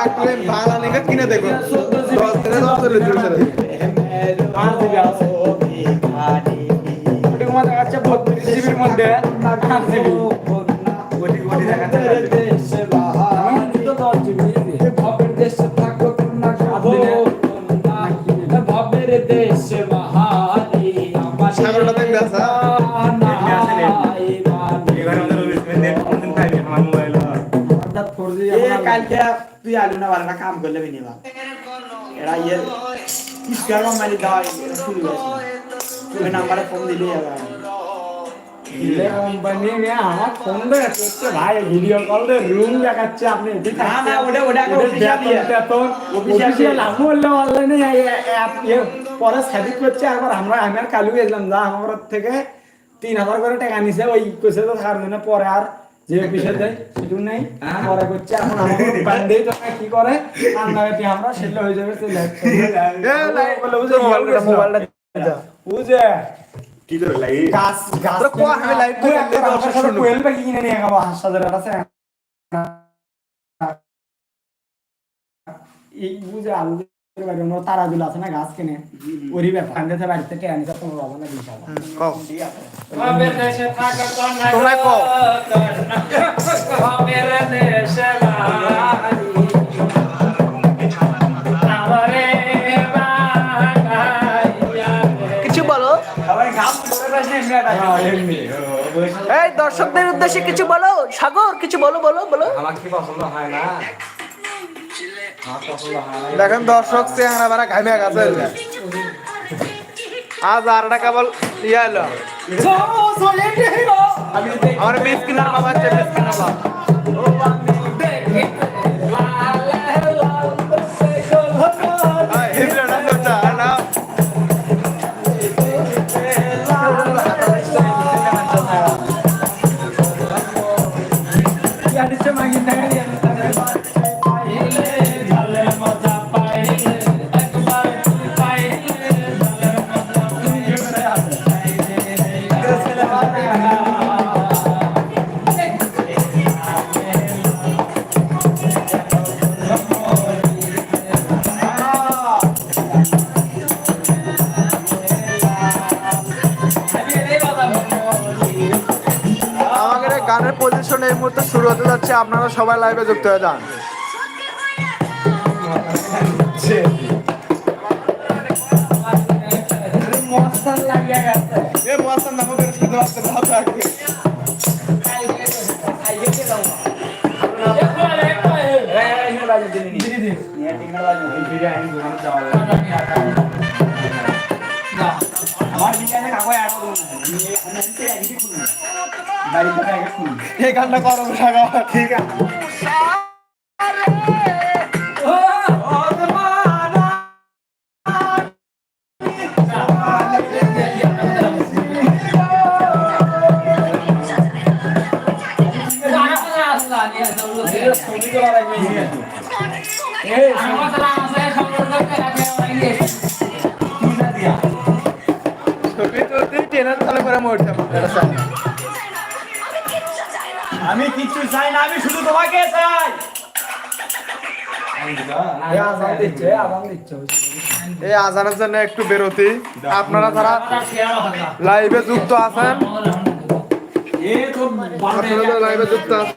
এই বাংলা লিখে কিনে দেখো। দশ দিনে দশ চল্লিশ ওটি তোমার দেখাচ্ছে বত্রিশ জিবির মধ্যে। পাঁচ জিবি আমি তো দশ জিবি তুই আলু না বাড়া কাম করলে বিনি বা এরা ইয়ে স্কয়ার কোম্পানি দাও শুরু হয়েছে তুই নাম্বারে ফোন দিলি এবার দিলে কোম্পানি নিয়ে আমার ফোন দিয়ে করছে ভাই ভিডিও কল দিয়ে রুম দেখাচ্ছে আপনি না, না, ওটা- ওটা একটা official। অফিসিয়াল। আমি বললে অনলাইনে অ্যাপ পরে সাবিত করছে একবার আমরা আমি আর কালু গেছিলাম যা আমার থেকে তিন হাজার করে টাকা নিছে ওই কোসে তো থাকার জন্য পরে আর যে অফিসে দেয় সেটু নেই। পরে করছে। এখন আমার বান্দেই তো কি করে? আন্নাগাতি আমরা সেটা হয়ে যাবে বুঝে মোবাইলটা- মোবাইলটা বুঝে। কি করে লাগি? গাছ গাছ তোরা আমি live করে একটা দেখে আমার দর্শক সাথে কোয়েল পাখি কিনে নিয়ে খাব হাঁস হাজার আছে। এই বুঝে আলু তারাগুলো আছে না গাছ কিনে। ওরই ব্যাপার। বাড়িতে নিতে তোমার বাবা না তোমরা কিছু বলো। একটা এই দর্শকদের উদ্দেশ্যে কিছু বলো। সাগর কিছু বলো বলো বলো। আমার কি পছন্দ হয় না? দেখেন দর্শক চেহারা বারা ঘামে গেছে। আজ আর টাকা বল ইয়া এলো আমার মিস কিনার বাবা কিনার বাবা গানের পজিশন এই মুহূর্তে শুরু হতে যাচ্ছে আপনারা সবাই লাইভে যুক্ত হয়ে যান এ মস্তান এই গানটা করো ঠিক আছে আমি কিছু চাই না আমি শুধু তোমাকে চাই। এই আজানের জন্য একটু বেরোতি। আপনারা যারা লাইভে যুক্ত আছেন আপনারা লাইভে যুক্ত আছেন।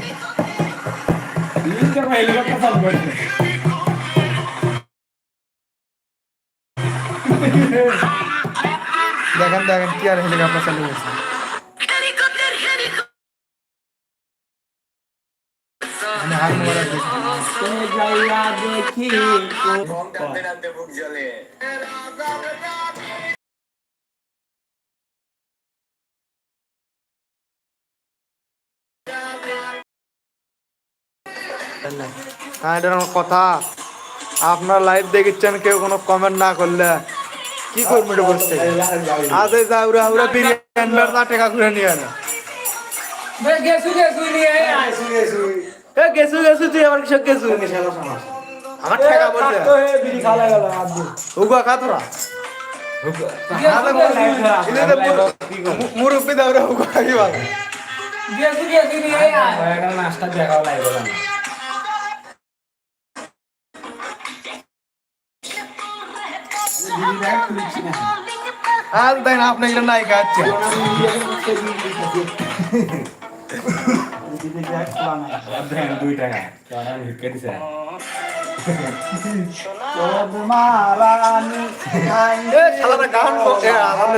হেলিকপ্টার চালু করছে দেখেন দেখেন কি আর হেলিকপ্টার চালু হয়েছে আমি হাত মোবাইল দেখি। হ্যাঁ এটা আমার কথা। আপনার লাইভ দেখেছেন কেউ কোনো কমেন্ট না করলে। কি করবে এটা বলছে? আজ এই যাউরা উরা বিরিয়ানি না টাকা ঘুরে নিয়ে বে গেছু গেছু নিয়ে আয়। এ গেছু গেছু তুই আবার কিসব গেছু আমার টাকা বলছে। হে বিড়ি খাওয়া গেল আজকে উগা কাতরা মুরব্বী দাউরা উগা কি বলে? গেছু গেছু নিয়ে আয়। একটা নাস্তা দেখাও লাগবে না।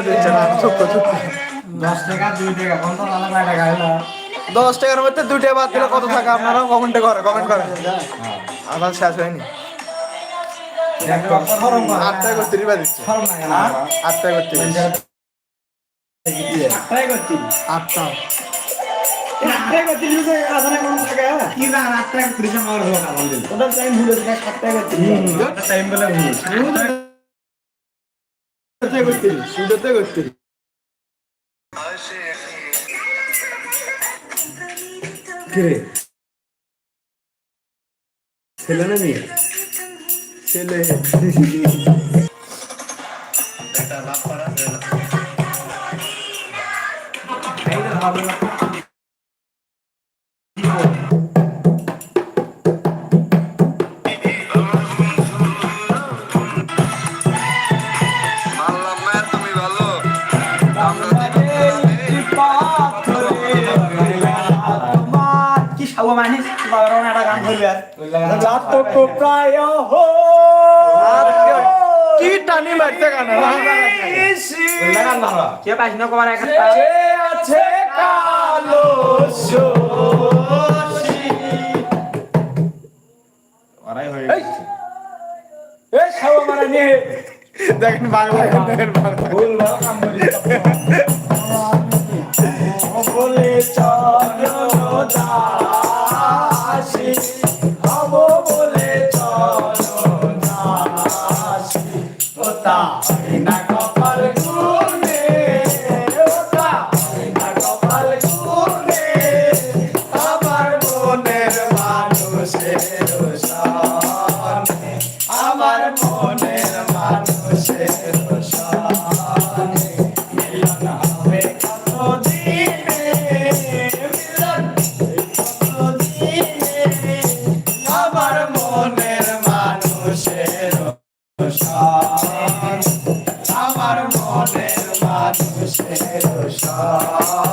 দিচ্ছে না চুপ কর, চুপ কর। দশ টাকার মধ্যে দুইটা বাদ দিলে কত টাকা আপনারা কমেন্টে করে কমেন্ট করেন আমার শেষ হয়নি আট টাকা করে তিরিশ দিচ্ছে আট টাকা করে তিরিশ। ট্রাই করছি আটটা। সুন্দরতে করতে ছেলে না মেয়ে? ছেলে। কি সাবো মানিস? বারো কি টানি মারতে কেন? কে পাইছ না কবার একটা আছে কালো ওরাই হয়ে গেছে এই খাওয়া মারা নিয়ে। দেখেন বাংলা দেখেন বাংলা ভুল মানুষের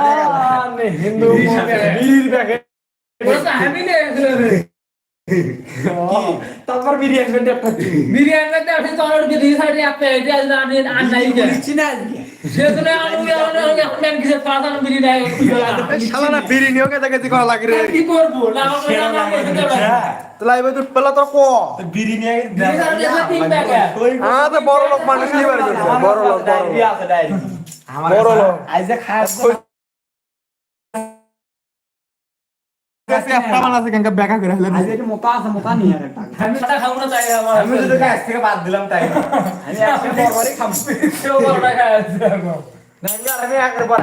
ব্যাগে বলছে আমি নে তারপর বিরিয়ানি একটা বিরিয়ানি করতে আপনি তো অর্ডার দিয়ে সাইডে আপনি এটা আমি আর নাই যে দিচ্ছি আজকে সেজন্য আমি আমি আমি আমি কিছু পাতা আমি বিরিয়ানি এই শালা না বিরিয়ানি ওকে দেখে দি লাগে রে কি করব না তো লাইভে পেলা তো ক বিরিয়ানি হ্যাঁ বড় লোক মানুষ বড় লোক বড় লোক বড় লোক আজ খায় মোটা নিয়ে আর একটা। আমি সাদা খাব না তাই আমার আমি যদি গাছ থেকে বাদ দিলাম তাই। আমি একটা বড়বারই খাব। কেউ বড় টাকা আছে নাইলে আর আমি একের পর